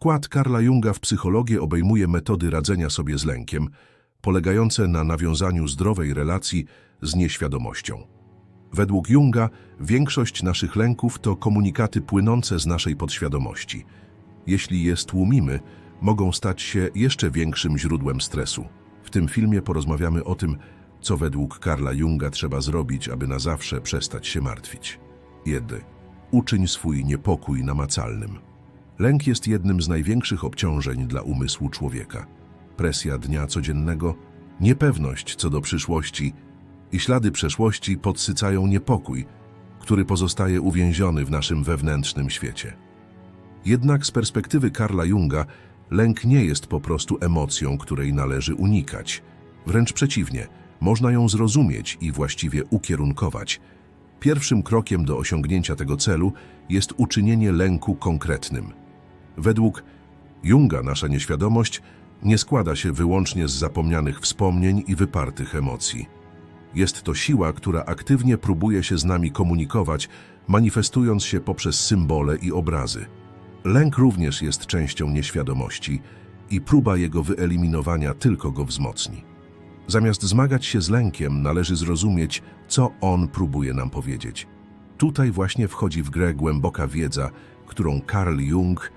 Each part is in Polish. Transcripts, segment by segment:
Wkład Karla Junga w psychologię obejmuje metody radzenia sobie z lękiem, polegające na nawiązaniu zdrowej relacji z nieświadomością. Według Junga większość naszych lęków to komunikaty płynące z naszej podświadomości. Jeśli je stłumimy, mogą stać się jeszcze większym źródłem stresu. W tym filmie porozmawiamy o tym, co według Karla Junga trzeba zrobić, aby na zawsze przestać się martwić. 1. Uczyń swój niepokój namacalnym. Lęk jest jednym z największych obciążeń dla umysłu człowieka. Presja dnia codziennego, niepewność co do przyszłości i ślady przeszłości podsycają niepokój, który pozostaje uwięziony w naszym wewnętrznym świecie. Jednak z perspektywy Karla Junga lęk nie jest po prostu emocją, której należy unikać. Wręcz przeciwnie, można ją zrozumieć i właściwie ukierunkować. Pierwszym krokiem do osiągnięcia tego celu jest uczynienie lęku konkretnym. Według Junga nasza nieświadomość nie składa się wyłącznie z zapomnianych wspomnień i wypartych emocji. Jest to siła, która aktywnie próbuje się z nami komunikować, manifestując się poprzez symbole i obrazy. Lęk również jest częścią nieświadomości i próba jego wyeliminowania tylko go wzmocni. Zamiast zmagać się z lękiem, należy zrozumieć, co on próbuje nam powiedzieć. Tutaj właśnie wchodzi w grę głęboka wiedza, którą Carl Jung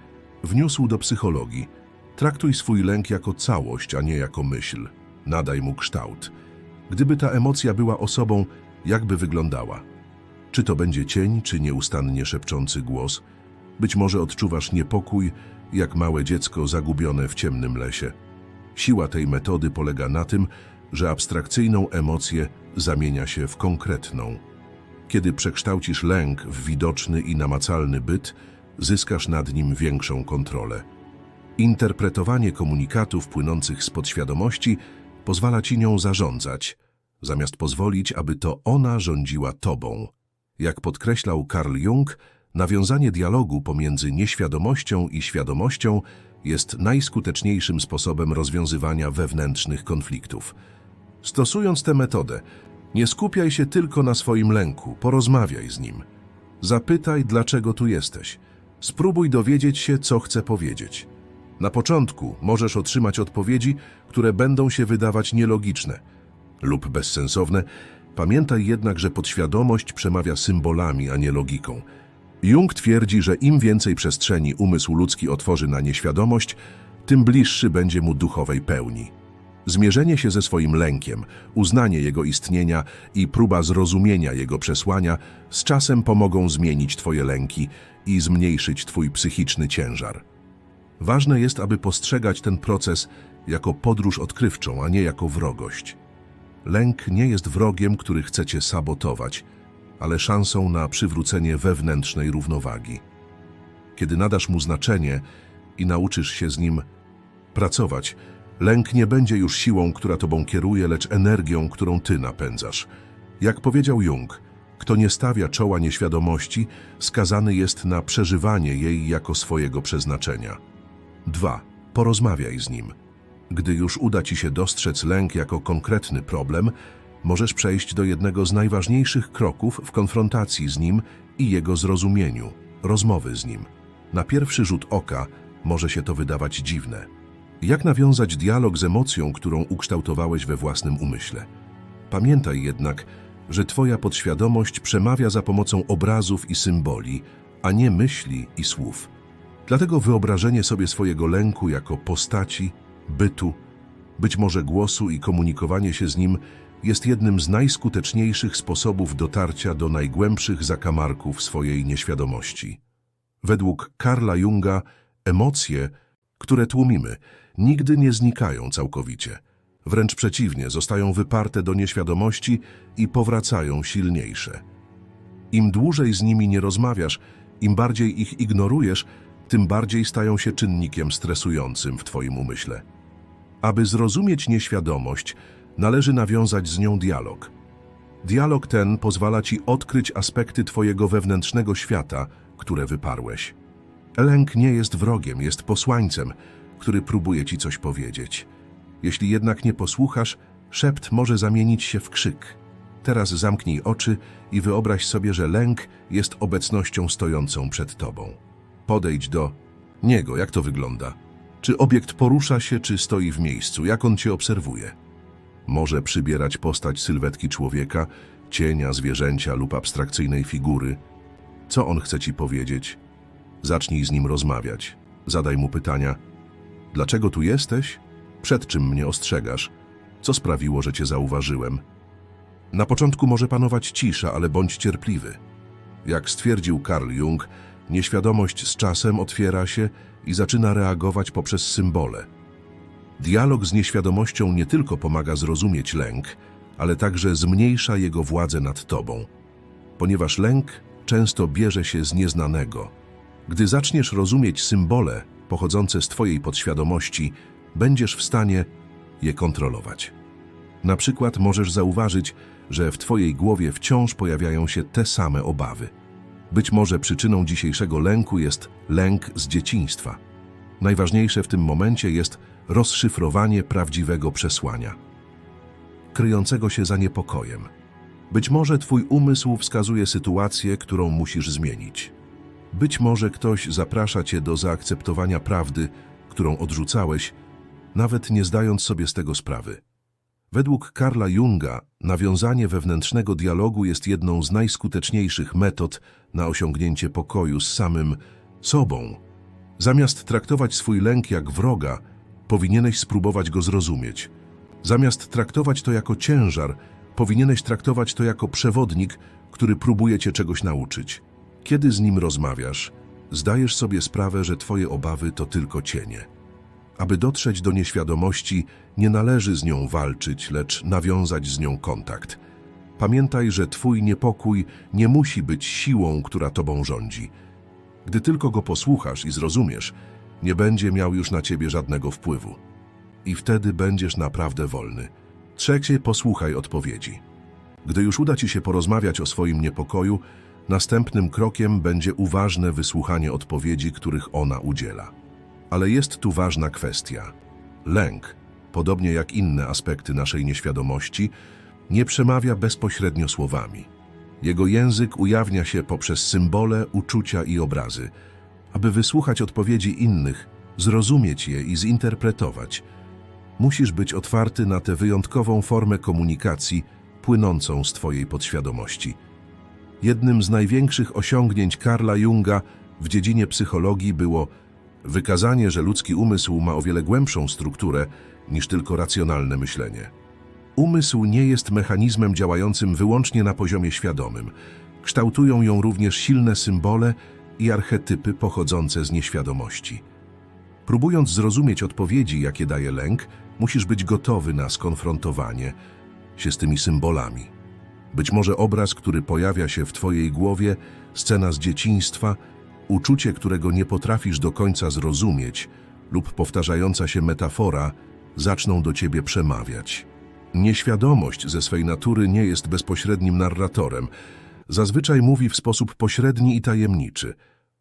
wniósł do psychologii. Traktuj swój lęk jako całość, a nie jako myśl. Nadaj mu kształt. Gdyby ta emocja była osobą, jakby wyglądała? Czy to będzie cień, czy nieustannie szepczący głos? Być może odczuwasz niepokój, jak małe dziecko zagubione w ciemnym lesie. Siła tej metody polega na tym, że abstrakcyjną emocję zamienia się w konkretną. Kiedy przekształcisz lęk w widoczny i namacalny byt, zyskasz nad nim większą kontrolę. Interpretowanie komunikatów płynących z podświadomości pozwala ci nią zarządzać, zamiast pozwolić, aby to ona rządziła tobą. Jak podkreślał Carl Jung, nawiązanie dialogu pomiędzy nieświadomością i świadomością jest najskuteczniejszym sposobem rozwiązywania wewnętrznych konfliktów. Stosując tę metodę, nie skupiaj się tylko na swoim lęku, porozmawiaj z nim. Zapytaj, dlaczego tu jesteś. Spróbuj dowiedzieć się, co chce powiedzieć. Na początku możesz otrzymać odpowiedzi, które będą się wydawać nielogiczne lub bezsensowne. Pamiętaj jednak, że podświadomość przemawia symbolami, a nie logiką. Jung twierdzi, że im więcej przestrzeni umysł ludzki otworzy na nieświadomość, tym bliższy będzie mu duchowej pełni. Zmierzenie się ze swoim lękiem, uznanie jego istnienia i próba zrozumienia jego przesłania z czasem pomogą zmienić Twoje lęki i zmniejszyć Twój psychiczny ciężar. Ważne jest, aby postrzegać ten proces jako podróż odkrywczą, a nie jako wrogość. Lęk nie jest wrogiem, który chce Cię sabotować, ale szansą na przywrócenie wewnętrznej równowagi. Kiedy nadasz mu znaczenie i nauczysz się z nim pracować, Lęk nie będzie już siłą, która tobą kieruje, lecz energią, którą ty napędzasz. Jak powiedział Jung, kto nie stawia czoła nieświadomości, skazany jest na przeżywanie jej jako swojego przeznaczenia. 2. Porozmawiaj z nim. Gdy już uda ci się dostrzec lęk jako konkretny problem, możesz przejść do jednego z najważniejszych kroków w konfrontacji z nim i jego zrozumieniu rozmowy z nim. Na pierwszy rzut oka może się to wydawać dziwne jak nawiązać dialog z emocją, którą ukształtowałeś we własnym umyśle? Pamiętaj jednak, że Twoja podświadomość przemawia za pomocą obrazów i symboli, a nie myśli i słów. Dlatego wyobrażenie sobie swojego lęku jako postaci, bytu, być może głosu i komunikowanie się z nim jest jednym z najskuteczniejszych sposobów dotarcia do najgłębszych zakamarków swojej nieświadomości. Według Karla Junga emocje, które tłumimy, nigdy nie znikają całkowicie. Wręcz przeciwnie, zostają wyparte do nieświadomości i powracają silniejsze. Im dłużej z nimi nie rozmawiasz, im bardziej ich ignorujesz, tym bardziej stają się czynnikiem stresującym w Twoim umyśle. Aby zrozumieć nieświadomość, należy nawiązać z nią dialog. Dialog ten pozwala Ci odkryć aspekty Twojego wewnętrznego świata, które wyparłeś. Lęk nie jest wrogiem, jest posłańcem, który próbuje ci coś powiedzieć. Jeśli jednak nie posłuchasz, szept może zamienić się w krzyk. Teraz zamknij oczy i wyobraź sobie, że lęk jest obecnością stojącą przed tobą. Podejdź do Niego, jak to wygląda? Czy obiekt porusza się, czy stoi w miejscu? Jak on cię obserwuje? Może przybierać postać sylwetki człowieka, cienia, zwierzęcia lub abstrakcyjnej figury. Co on chce ci powiedzieć? Zacznij z nim rozmawiać. Zadaj mu pytania. Dlaczego tu jesteś? Przed czym mnie ostrzegasz? Co sprawiło, że cię zauważyłem? Na początku może panować cisza, ale bądź cierpliwy. Jak stwierdził Carl Jung, nieświadomość z czasem otwiera się i zaczyna reagować poprzez symbole. Dialog z nieświadomością nie tylko pomaga zrozumieć lęk, ale także zmniejsza jego władzę nad tobą. Ponieważ lęk często bierze się z nieznanego. Gdy zaczniesz rozumieć symbole pochodzące z twojej podświadomości, będziesz w stanie je kontrolować. Na przykład możesz zauważyć, że w twojej głowie wciąż pojawiają się te same obawy. Być może przyczyną dzisiejszego lęku jest lęk z dzieciństwa. Najważniejsze w tym momencie jest rozszyfrowanie prawdziwego przesłania, kryjącego się za niepokojem. Być może twój umysł wskazuje sytuację, którą musisz zmienić. Być może ktoś zaprasza cię do zaakceptowania prawdy, którą odrzucałeś, nawet nie zdając sobie z tego sprawy. Według Karla Junga nawiązanie wewnętrznego dialogu jest jedną z najskuteczniejszych metod na osiągnięcie pokoju z samym sobą. Zamiast traktować swój lęk jak wroga, powinieneś spróbować go zrozumieć. Zamiast traktować to jako ciężar, powinieneś traktować to jako przewodnik, który próbuje cię czegoś nauczyć. Kiedy z nim rozmawiasz, zdajesz sobie sprawę, że twoje obawy to tylko cienie. Aby dotrzeć do nieświadomości, nie należy z nią walczyć, lecz nawiązać z nią kontakt. Pamiętaj, że twój niepokój nie musi być siłą, która tobą rządzi. Gdy tylko go posłuchasz i zrozumiesz, nie będzie miał już na ciebie żadnego wpływu. I wtedy będziesz naprawdę wolny. Trzecie, posłuchaj odpowiedzi. Gdy już uda ci się porozmawiać o swoim niepokoju, następnym krokiem będzie uważne wysłuchanie odpowiedzi, których ona udziela. Ale jest tu ważna kwestia. Lęk, podobnie jak inne aspekty naszej nieświadomości, nie przemawia bezpośrednio słowami. Jego język ujawnia się poprzez symbole, uczucia i obrazy. Aby wysłuchać odpowiedzi innych, zrozumieć je i zinterpretować, musisz być otwarty na tę wyjątkową formę komunikacji płynącą z Twojej podświadomości. Jednym z największych osiągnięć Karla Junga w dziedzinie psychologii było wykazanie, że ludzki umysł ma o wiele głębszą strukturę niż tylko racjonalne myślenie. Umysł nie jest mechanizmem działającym wyłącznie na poziomie świadomym. Kształtują ją również silne symbole i archetypy pochodzące z nieświadomości. Próbując zrozumieć odpowiedzi, jakie daje lęk, musisz być gotowy na skonfrontowanie się z tymi symbolami. Być może obraz, który pojawia się w Twojej głowie, scena z dzieciństwa, uczucie, którego nie potrafisz do końca zrozumieć, lub powtarzająca się metafora, zaczną do Ciebie przemawiać. Nieświadomość ze swej natury nie jest bezpośrednim narratorem. Zazwyczaj mówi w sposób pośredni i tajemniczy.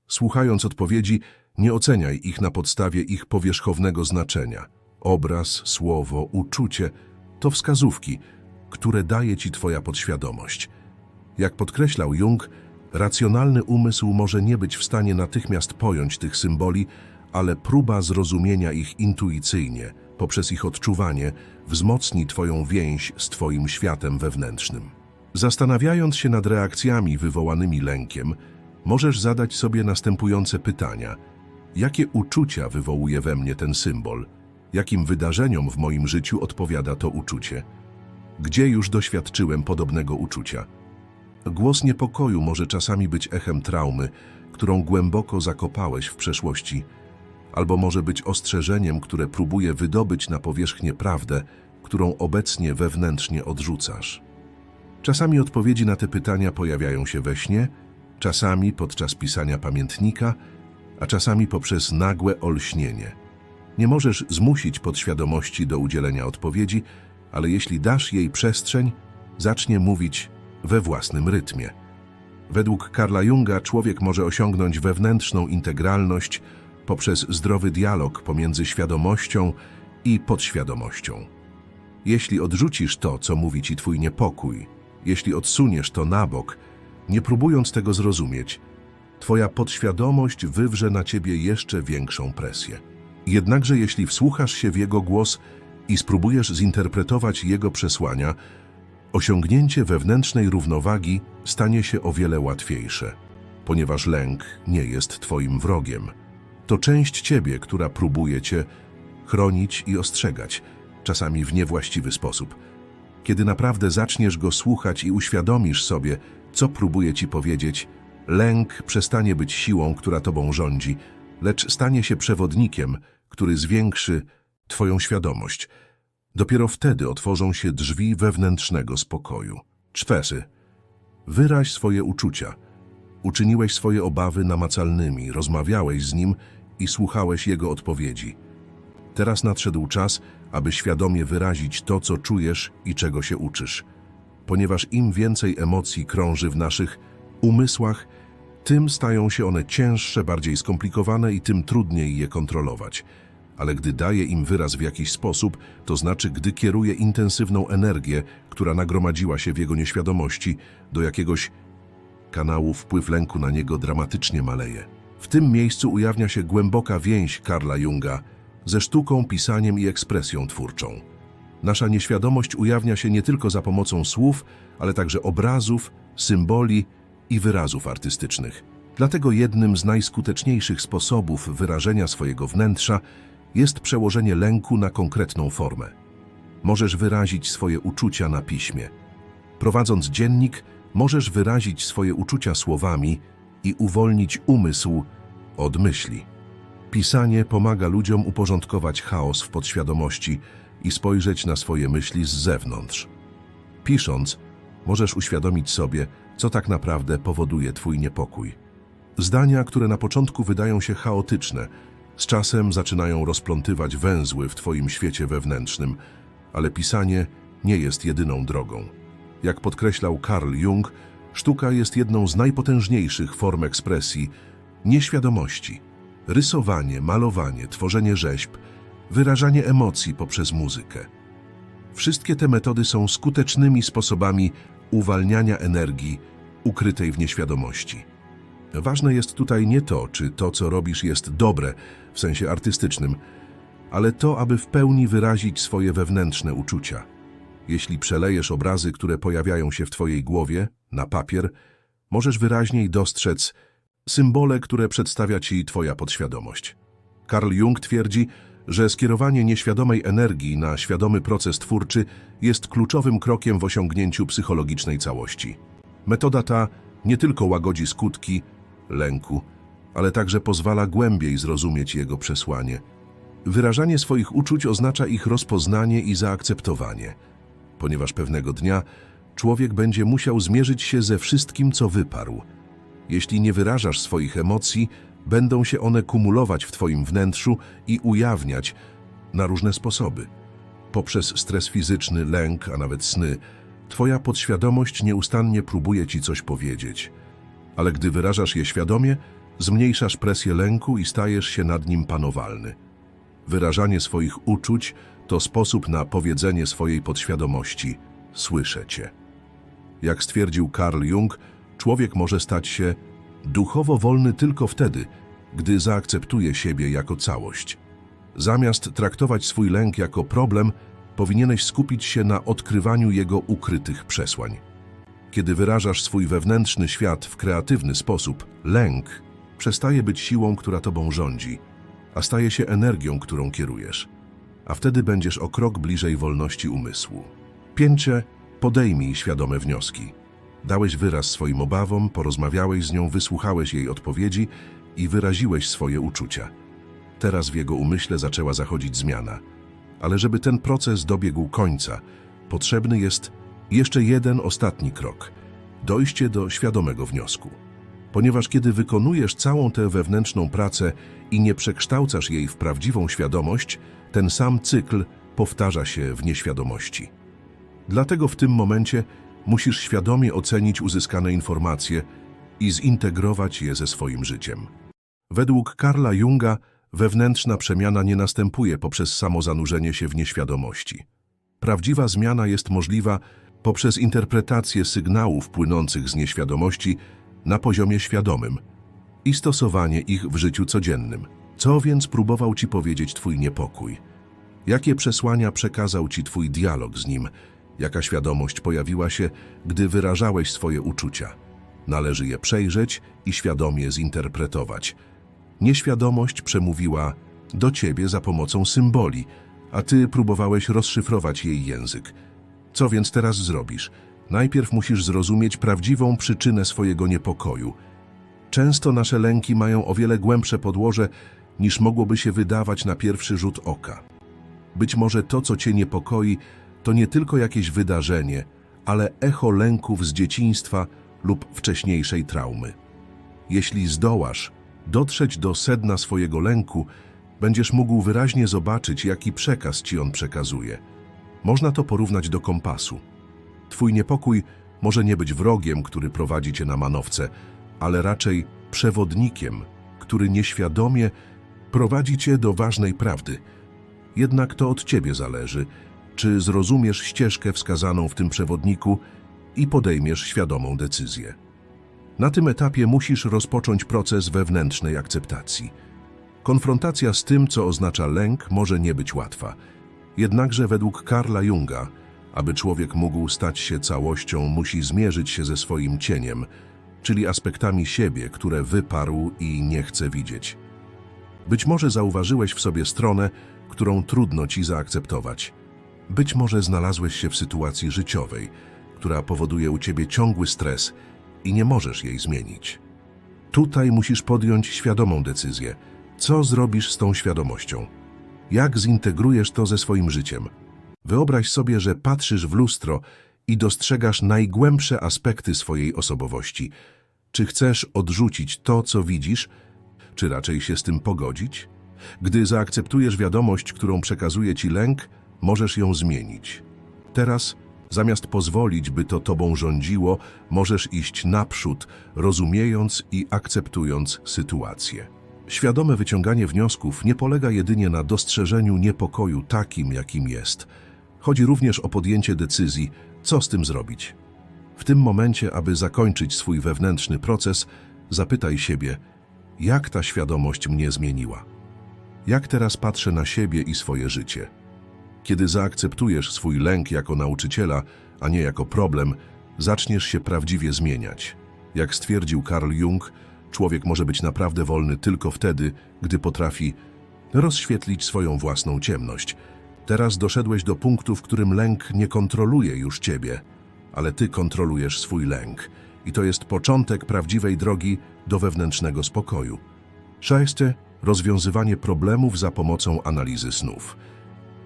Słuchając odpowiedzi, nie oceniaj ich na podstawie ich powierzchownego znaczenia. Obraz, słowo, uczucie to wskazówki, które daje ci Twoja podświadomość. Jak podkreślał Jung, racjonalny umysł może nie być w stanie natychmiast pojąć tych symboli, ale próba zrozumienia ich intuicyjnie, poprzez ich odczuwanie, wzmocni Twoją więź z Twoim światem wewnętrznym. Zastanawiając się nad reakcjami wywołanymi lękiem, możesz zadać sobie następujące pytania. Jakie uczucia wywołuje we mnie ten symbol? Jakim wydarzeniom w moim życiu odpowiada to uczucie? Gdzie już doświadczyłem podobnego uczucia? Głos niepokoju może czasami być echem traumy, którą głęboko zakopałeś w przeszłości, albo może być ostrzeżeniem, które próbuje wydobyć na powierzchnię prawdę, którą obecnie wewnętrznie odrzucasz. Czasami odpowiedzi na te pytania pojawiają się we śnie, czasami podczas pisania pamiętnika, a czasami poprzez nagłe olśnienie. Nie możesz zmusić podświadomości do udzielenia odpowiedzi, ale jeśli dasz jej przestrzeń, zacznie mówić we własnym rytmie. Według Karla Junga człowiek może osiągnąć wewnętrzną integralność poprzez zdrowy dialog pomiędzy świadomością i podświadomością. Jeśli odrzucisz to, co mówi ci twój niepokój, jeśli odsuniesz to na bok, nie próbując tego zrozumieć, twoja podświadomość wywrze na ciebie jeszcze większą presję. Jednakże jeśli wsłuchasz się w jego głos i spróbujesz zinterpretować jego przesłania, osiągnięcie wewnętrznej równowagi stanie się o wiele łatwiejsze, ponieważ lęk nie jest twoim wrogiem. To część ciebie, która próbuje cię chronić i ostrzegać, czasami w niewłaściwy sposób. Kiedy naprawdę zaczniesz go słuchać i uświadomisz sobie, co próbuje ci powiedzieć, lęk przestanie być siłą, która tobą rządzi, lecz stanie się przewodnikiem, który zwiększy twoją świadomość. Dopiero wtedy otworzą się drzwi wewnętrznego spokoju. Cztery. Wyraź swoje uczucia. Uczyniłeś swoje obawy namacalnymi, rozmawiałeś z nim i słuchałeś jego odpowiedzi. Teraz nadszedł czas, aby świadomie wyrazić to, co czujesz i czego się uczysz. Ponieważ im więcej emocji krąży w naszych umysłach, tym stają się one cięższe, bardziej skomplikowane i tym trudniej je kontrolować. Ale gdy daje im wyraz w jakiś sposób, to znaczy gdy kieruje intensywną energię, która nagromadziła się w jego nieświadomości, do jakiegoś kanału, wpływ lęku na niego dramatycznie maleje. W tym miejscu ujawnia się głęboka więź Karla Junga ze sztuką, pisaniem i ekspresją twórczą. Nasza nieświadomość ujawnia się nie tylko za pomocą słów, ale także obrazów, symboli i wyrazów artystycznych. Dlatego jednym z najskuteczniejszych sposobów wyrażenia swojego wnętrza jest przełożenie lęku na konkretną formę. Możesz wyrazić swoje uczucia na piśmie. Prowadząc dziennik, możesz wyrazić swoje uczucia słowami i uwolnić umysł od myśli. Pisanie pomaga ludziom uporządkować chaos w podświadomości i spojrzeć na swoje myśli z zewnątrz. Pisząc, możesz uświadomić sobie, co tak naprawdę powoduje Twój niepokój. Zdania, które na początku wydają się chaotyczne, z czasem zaczynają rozplątywać węzły w Twoim świecie wewnętrznym, ale pisanie nie jest jedyną drogą. Jak podkreślał Carl Jung, sztuka jest jedną z najpotężniejszych form ekspresji nieświadomości. Rysowanie, malowanie, tworzenie rzeźb, wyrażanie emocji poprzez muzykę. Wszystkie te metody są skutecznymi sposobami uwalniania energii ukrytej w nieświadomości. Ważne jest tutaj nie to, czy to, co robisz, jest dobre w sensie artystycznym, ale to, aby w pełni wyrazić swoje wewnętrzne uczucia. Jeśli przelejesz obrazy, które pojawiają się w Twojej głowie, na papier, możesz wyraźniej dostrzec symbole, które przedstawia Ci Twoja podświadomość. Carl Jung twierdzi, że skierowanie nieświadomej energii na świadomy proces twórczy jest kluczowym krokiem w osiągnięciu psychologicznej całości. Metoda ta nie tylko łagodzi skutki lęku, ale także pozwala głębiej zrozumieć jego przesłanie. Wyrażanie swoich uczuć oznacza ich rozpoznanie i zaakceptowanie, ponieważ pewnego dnia człowiek będzie musiał zmierzyć się ze wszystkim, co wyparł. Jeśli nie wyrażasz swoich emocji, będą się one kumulować w Twoim wnętrzu i ujawniać na różne sposoby. Poprzez stres fizyczny, lęk, a nawet sny, Twoja podświadomość nieustannie próbuje Ci coś powiedzieć. Ale gdy wyrażasz je świadomie, zmniejszasz presję lęku i stajesz się nad nim panowalny. Wyrażanie swoich uczuć to sposób na powiedzenie swojej podświadomości słyszę Cię. Jak stwierdził Carl Jung, człowiek może stać się duchowo wolny tylko wtedy, gdy zaakceptuje siebie jako całość. Zamiast traktować swój lęk jako problem, powinieneś skupić się na odkrywaniu jego ukrytych przesłań. Kiedy wyrażasz swój wewnętrzny świat w kreatywny sposób, lęk przestaje być siłą, która tobą rządzi, a staje się energią, którą kierujesz. A wtedy będziesz o krok bliżej wolności umysłu. Pięcie, podejmij świadome wnioski. Dałeś wyraz swoim obawom, porozmawiałeś z nią, wysłuchałeś jej odpowiedzi i wyraziłeś swoje uczucia. Teraz w jego umyśle zaczęła zachodzić zmiana. Ale żeby ten proces dobiegł końca, potrzebny jest jeszcze jeden ostatni krok dojście do świadomego wniosku. Ponieważ kiedy wykonujesz całą tę wewnętrzną pracę i nie przekształcasz jej w prawdziwą świadomość, ten sam cykl powtarza się w nieświadomości. Dlatego w tym momencie musisz świadomie ocenić uzyskane informacje i zintegrować je ze swoim życiem. Według Karla Junga wewnętrzna przemiana nie następuje poprzez samo zanurzenie się w nieświadomości. Prawdziwa zmiana jest możliwa poprzez interpretację sygnałów płynących z nieświadomości na poziomie świadomym. i stosowanie ich w życiu codziennym. Co więc próbował ci powiedzieć twój niepokój? Jakie przesłania przekazał ci twój dialog z nim? Jaka świadomość pojawiła się, gdy wyrażałeś swoje uczucia? Należy je przejrzeć i świadomie zinterpretować. Nieświadomość przemówiła do ciebie za pomocą symboli, a ty próbowałeś rozszyfrować jej język. Co więc teraz zrobisz? Najpierw musisz zrozumieć prawdziwą przyczynę swojego niepokoju. Często nasze lęki mają o wiele głębsze podłoże, niż mogłoby się wydawać na pierwszy rzut oka. Być może to, co cię niepokoi, to nie tylko jakieś wydarzenie, ale echo lęków z dzieciństwa lub wcześniejszej traumy. Jeśli zdołasz dotrzeć do sedna swojego lęku, będziesz mógł wyraźnie zobaczyć, jaki przekaz ci on przekazuje. Można to porównać do kompasu. Twój niepokój może nie być wrogiem, który prowadzi cię na manowce, ale raczej przewodnikiem, który nieświadomie prowadzi cię do ważnej prawdy. Jednak to od ciebie zależy, czy zrozumiesz ścieżkę wskazaną w tym przewodniku i podejmiesz świadomą decyzję. Na tym etapie musisz rozpocząć proces wewnętrznej akceptacji. Konfrontacja z tym, co oznacza lęk, może nie być łatwa. Jednakże według Karla Junga, aby człowiek mógł stać się całością, musi zmierzyć się ze swoim cieniem, czyli aspektami siebie, które wyparł i nie chce widzieć. Być może zauważyłeś w sobie stronę, którą trudno ci zaakceptować. Być może znalazłeś się w sytuacji życiowej, która powoduje u ciebie ciągły stres i nie możesz jej zmienić. Tutaj musisz podjąć świadomą decyzję. Co zrobisz z tą świadomością? Jak zintegrujesz to ze swoim życiem? Wyobraź sobie, że patrzysz w lustro i dostrzegasz najgłębsze aspekty swojej osobowości. Czy chcesz odrzucić to, co widzisz, czy raczej się z tym pogodzić? Gdy zaakceptujesz wiadomość, którą przekazuje ci lęk, możesz ją zmienić. Teraz, zamiast pozwolić, by to tobą rządziło, możesz iść naprzód, rozumiejąc i akceptując sytuację. Świadome wyciąganie wniosków nie polega jedynie na dostrzeżeniu niepokoju takim, jakim jest. Chodzi również o podjęcie decyzji, co z tym zrobić. W tym momencie, aby zakończyć swój wewnętrzny proces, zapytaj siebie, jak ta świadomość mnie zmieniła? Jak teraz patrzę na siebie i swoje życie? Kiedy zaakceptujesz swój lęk jako nauczyciela, a nie jako problem, zaczniesz się prawdziwie zmieniać. Jak stwierdził Carl Jung, człowiek może być naprawdę wolny tylko wtedy, gdy potrafi rozświetlić swoją własną ciemność. Teraz doszedłeś do punktu, w którym lęk nie kontroluje już ciebie, ale ty kontrolujesz swój lęk. I to jest początek prawdziwej drogi do wewnętrznego spokoju. Szóste, rozwiązywanie problemów za pomocą analizy snów.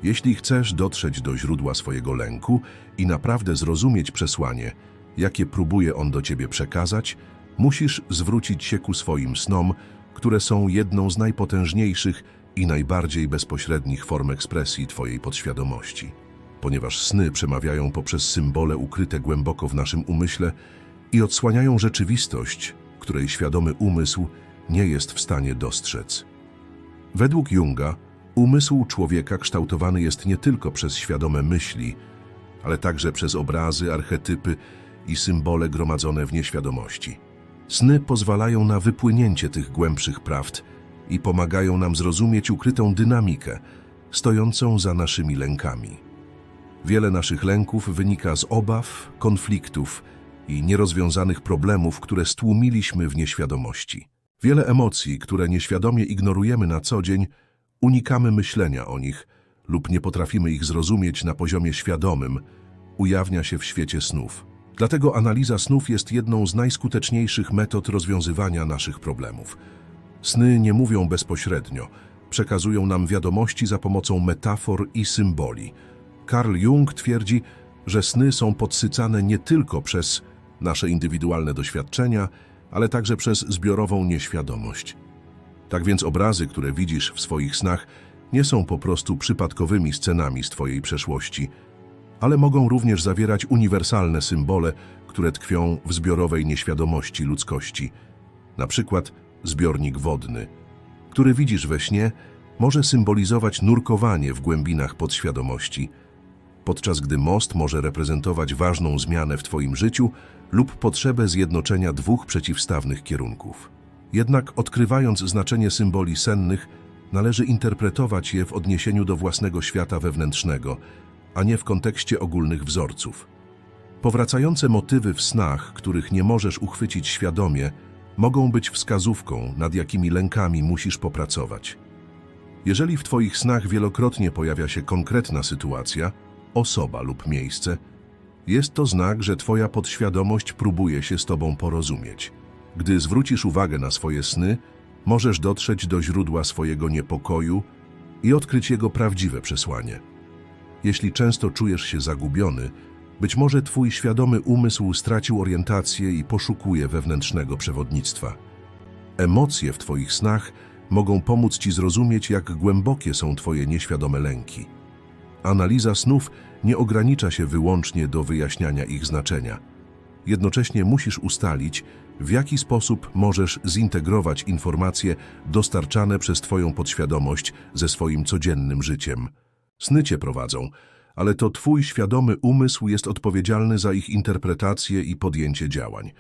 Jeśli chcesz dotrzeć do źródła swojego lęku i naprawdę zrozumieć przesłanie, jakie próbuje on do ciebie przekazać, musisz zwrócić się ku swoim snom, które są jedną z najpotężniejszych i najbardziej bezpośrednich form ekspresji twojej podświadomości. Ponieważ sny przemawiają poprzez symbole ukryte głęboko w naszym umyśle i odsłaniają rzeczywistość, której świadomy umysł nie jest w stanie dostrzec. Według Junga, umysł człowieka kształtowany jest nie tylko przez świadome myśli, ale także przez obrazy, archetypy i symbole gromadzone w nieświadomości. Sny pozwalają na wypłynięcie tych głębszych prawd i pomagają nam zrozumieć ukrytą dynamikę stojącą za naszymi lękami. Wiele naszych lęków wynika z obaw, konfliktów i nierozwiązanych problemów, które stłumiliśmy w nieświadomości. Wiele emocji, które nieświadomie ignorujemy na co dzień, unikamy myślenia o nich lub nie potrafimy ich zrozumieć na poziomie świadomym, ujawnia się w świecie snów. Dlatego analiza snów jest jedną z najskuteczniejszych metod rozwiązywania naszych problemów. Sny nie mówią bezpośrednio, przekazują nam wiadomości za pomocą metafor i symboli. Carl Jung twierdzi, że sny są podsycane nie tylko przez nasze indywidualne doświadczenia, ale także przez zbiorową nieświadomość. Tak więc obrazy, które widzisz w swoich snach, nie są po prostu przypadkowymi scenami z Twojej przeszłości, ale mogą również zawierać uniwersalne symbole, które tkwią w zbiorowej nieświadomości ludzkości. Na przykład zbiornik wodny, który widzisz we śnie, może symbolizować nurkowanie w głębinach podświadomości, podczas gdy most może reprezentować ważną zmianę w Twoim życiu lub potrzebę zjednoczenia dwóch przeciwstawnych kierunków. Jednak odkrywając znaczenie symboli sennych, należy interpretować je w odniesieniu do własnego świata wewnętrznego, a nie w kontekście ogólnych wzorców. Powracające motywy w snach, których nie możesz uchwycić świadomie, mogą być wskazówką, nad jakimi lękami musisz popracować. Jeżeli w Twoich snach wielokrotnie pojawia się konkretna sytuacja, osoba lub miejsce, jest to znak, że Twoja podświadomość próbuje się z Tobą porozumieć. Gdy zwrócisz uwagę na swoje sny, możesz dotrzeć do źródła swojego niepokoju i odkryć jego prawdziwe przesłanie. Jeśli często czujesz się zagubiony, być może Twój świadomy umysł stracił orientację i poszukuje wewnętrznego przewodnictwa. Emocje w Twoich snach mogą pomóc Ci zrozumieć, jak głębokie są Twoje nieświadome lęki. Analiza snów nie ogranicza się wyłącznie do wyjaśniania ich znaczenia. Jednocześnie musisz ustalić, w jaki sposób możesz zintegrować informacje dostarczane przez Twoją podświadomość ze swoim codziennym życiem. Sny Cię prowadzą, ale to Twój świadomy umysł jest odpowiedzialny za ich interpretację i podjęcie działań.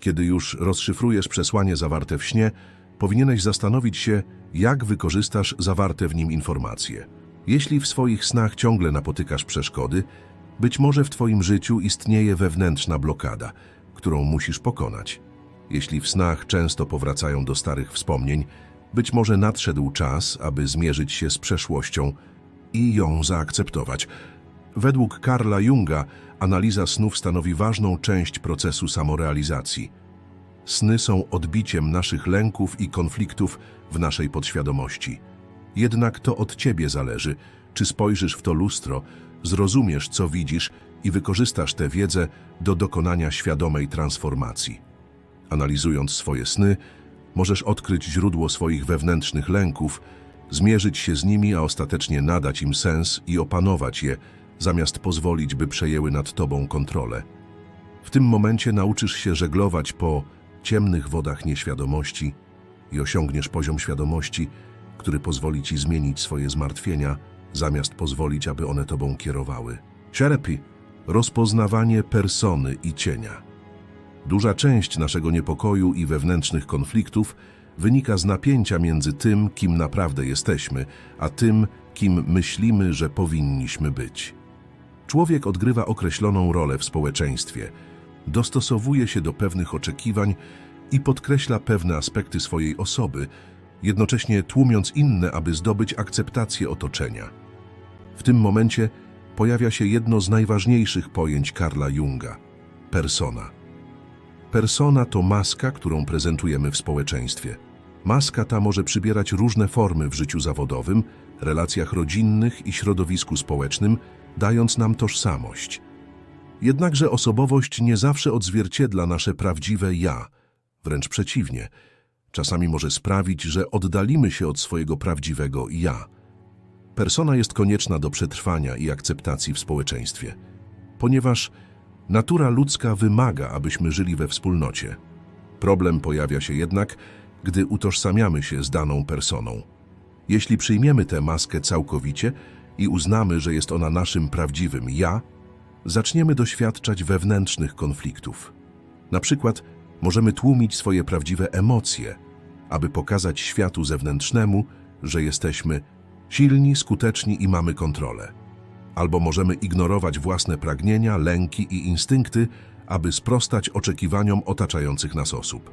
Kiedy już rozszyfrujesz przesłanie zawarte w śnie, powinieneś zastanowić się, jak wykorzystasz zawarte w nim informacje. Jeśli w swoich snach ciągle napotykasz przeszkody, być może w Twoim życiu istnieje wewnętrzna blokada, którą musisz pokonać. Jeśli w snach często powracają do starych wspomnień, być może nadszedł czas, aby zmierzyć się z przeszłością i ją zaakceptować. Według Karla Junga analiza snów stanowi ważną część procesu samorealizacji. Sny są odbiciem naszych lęków i konfliktów w naszej podświadomości. Jednak to od ciebie zależy, czy spojrzysz w to lustro, zrozumiesz, co widzisz i wykorzystasz tę wiedzę do dokonania świadomej transformacji. Analizując swoje sny, możesz odkryć źródło swoich wewnętrznych lęków, zmierzyć się z nimi, a ostatecznie nadać im sens i opanować je, zamiast pozwolić, by przejęły nad tobą kontrolę. W tym momencie nauczysz się żeglować po ciemnych wodach nieświadomości i osiągniesz poziom świadomości, który pozwoli ci zmienić swoje zmartwienia, zamiast pozwolić, aby one tobą kierowały. Therapy rozpoznawanie persony i cienia. Duża część naszego niepokoju i wewnętrznych konfliktów wynika z napięcia między tym, kim naprawdę jesteśmy, a tym, kim myślimy, że powinniśmy być. Człowiek odgrywa określoną rolę w społeczeństwie, dostosowuje się do pewnych oczekiwań i podkreśla pewne aspekty swojej osoby, jednocześnie tłumiąc inne, aby zdobyć akceptację otoczenia. W tym momencie pojawia się jedno z najważniejszych pojęć Karla Junga persona. Persona to maska, którą prezentujemy w społeczeństwie. Maska ta może przybierać różne formy w życiu zawodowym, relacjach rodzinnych i środowisku społecznym, dając nam tożsamość. Jednakże osobowość nie zawsze odzwierciedla nasze prawdziwe ja, wręcz przeciwnie. Czasami może sprawić, że oddalimy się od swojego prawdziwego ja. Persona jest konieczna do przetrwania i akceptacji w społeczeństwie, ponieważ natura ludzka wymaga, abyśmy żyli we wspólnocie. Problem pojawia się jednak, gdy utożsamiamy się z daną personą. Jeśli przyjmiemy tę maskę całkowicie i uznamy, że jest ona naszym prawdziwym ja, zaczniemy doświadczać wewnętrznych konfliktów. Na przykład możemy tłumić swoje prawdziwe emocje, aby pokazać światu zewnętrznemu, że jesteśmy silni, skuteczni i mamy kontrolę. Albo możemy ignorować własne pragnienia, lęki i instynkty, aby sprostać oczekiwaniom otaczających nas osób.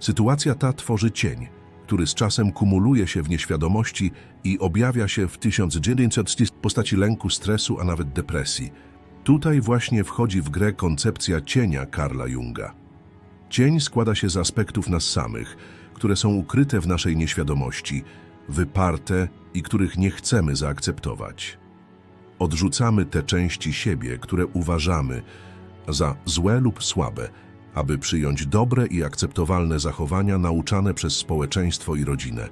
Sytuacja ta tworzy cień, który z czasem kumuluje się w nieświadomości i objawia się w 1900 w postaci lęku, stresu, a nawet depresji. Tutaj właśnie wchodzi w grę koncepcja cienia Karla Junga. Cień składa się z aspektów nas samych, które są ukryte w naszej nieświadomości, wyparte i których nie chcemy zaakceptować. Odrzucamy te części siebie, które uważamy za złe lub słabe, aby przyjąć dobre i akceptowalne zachowania nauczane przez społeczeństwo i rodzinę.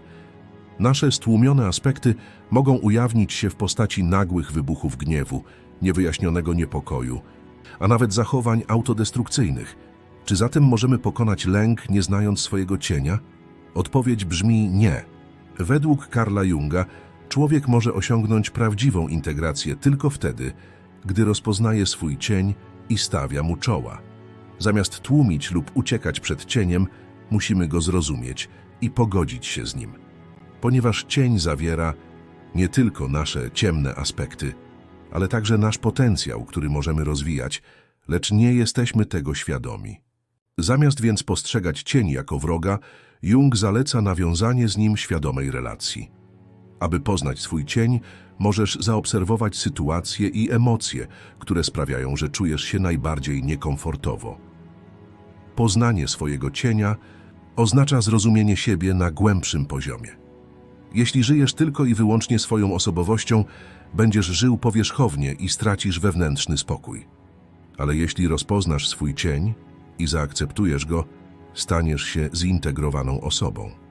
Nasze stłumione aspekty mogą ujawnić się w postaci nagłych wybuchów gniewu, niewyjaśnionego niepokoju, a nawet zachowań autodestrukcyjnych. Czy zatem możemy pokonać lęk, nie znając swojego cienia? Odpowiedź brzmi nie. Według Karla Junga człowiek może osiągnąć prawdziwą integrację tylko wtedy, gdy rozpoznaje swój cień i stawia mu czoła. Zamiast tłumić lub uciekać przed cieniem, musimy go zrozumieć i pogodzić się z nim. Ponieważ cień zawiera nie tylko nasze ciemne aspekty, ale także nasz potencjał, który możemy rozwijać, lecz nie jesteśmy tego świadomi. Zamiast więc postrzegać cień jako wroga, Jung zaleca nawiązanie z nim świadomej relacji. Aby poznać swój cień, możesz zaobserwować sytuacje i emocje, które sprawiają, że czujesz się najbardziej niekomfortowo. Poznanie swojego cienia oznacza zrozumienie siebie na głębszym poziomie. Jeśli żyjesz tylko i wyłącznie swoją osobowością, będziesz żył powierzchownie i stracisz wewnętrzny spokój. Ale jeśli rozpoznasz swój cień i zaakceptujesz go, staniesz się zintegrowaną osobą.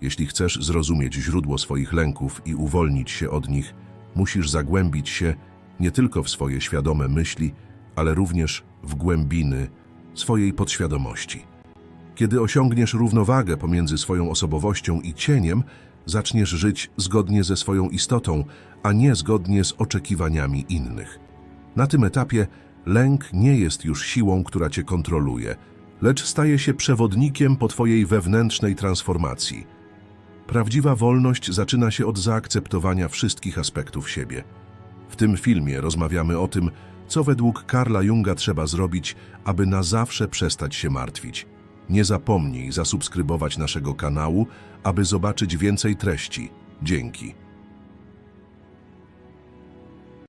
Jeśli chcesz zrozumieć źródło swoich lęków i uwolnić się od nich, musisz zagłębić się nie tylko w swoje świadome myśli, ale również w głębiny swojej podświadomości. Kiedy osiągniesz równowagę pomiędzy swoją osobowością i cieniem, zaczniesz żyć zgodnie ze swoją istotą, a nie zgodnie z oczekiwaniami innych. Na tym etapie lęk nie jest już siłą, która cię kontroluje, lecz staje się przewodnikiem po twojej wewnętrznej transformacji. Prawdziwa wolność zaczyna się od zaakceptowania wszystkich aspektów siebie. W tym filmie rozmawiamy o tym, co według Karla Junga trzeba zrobić, aby na zawsze przestać się martwić. Nie zapomnij zasubskrybować naszego kanału, aby zobaczyć więcej treści. Dzięki.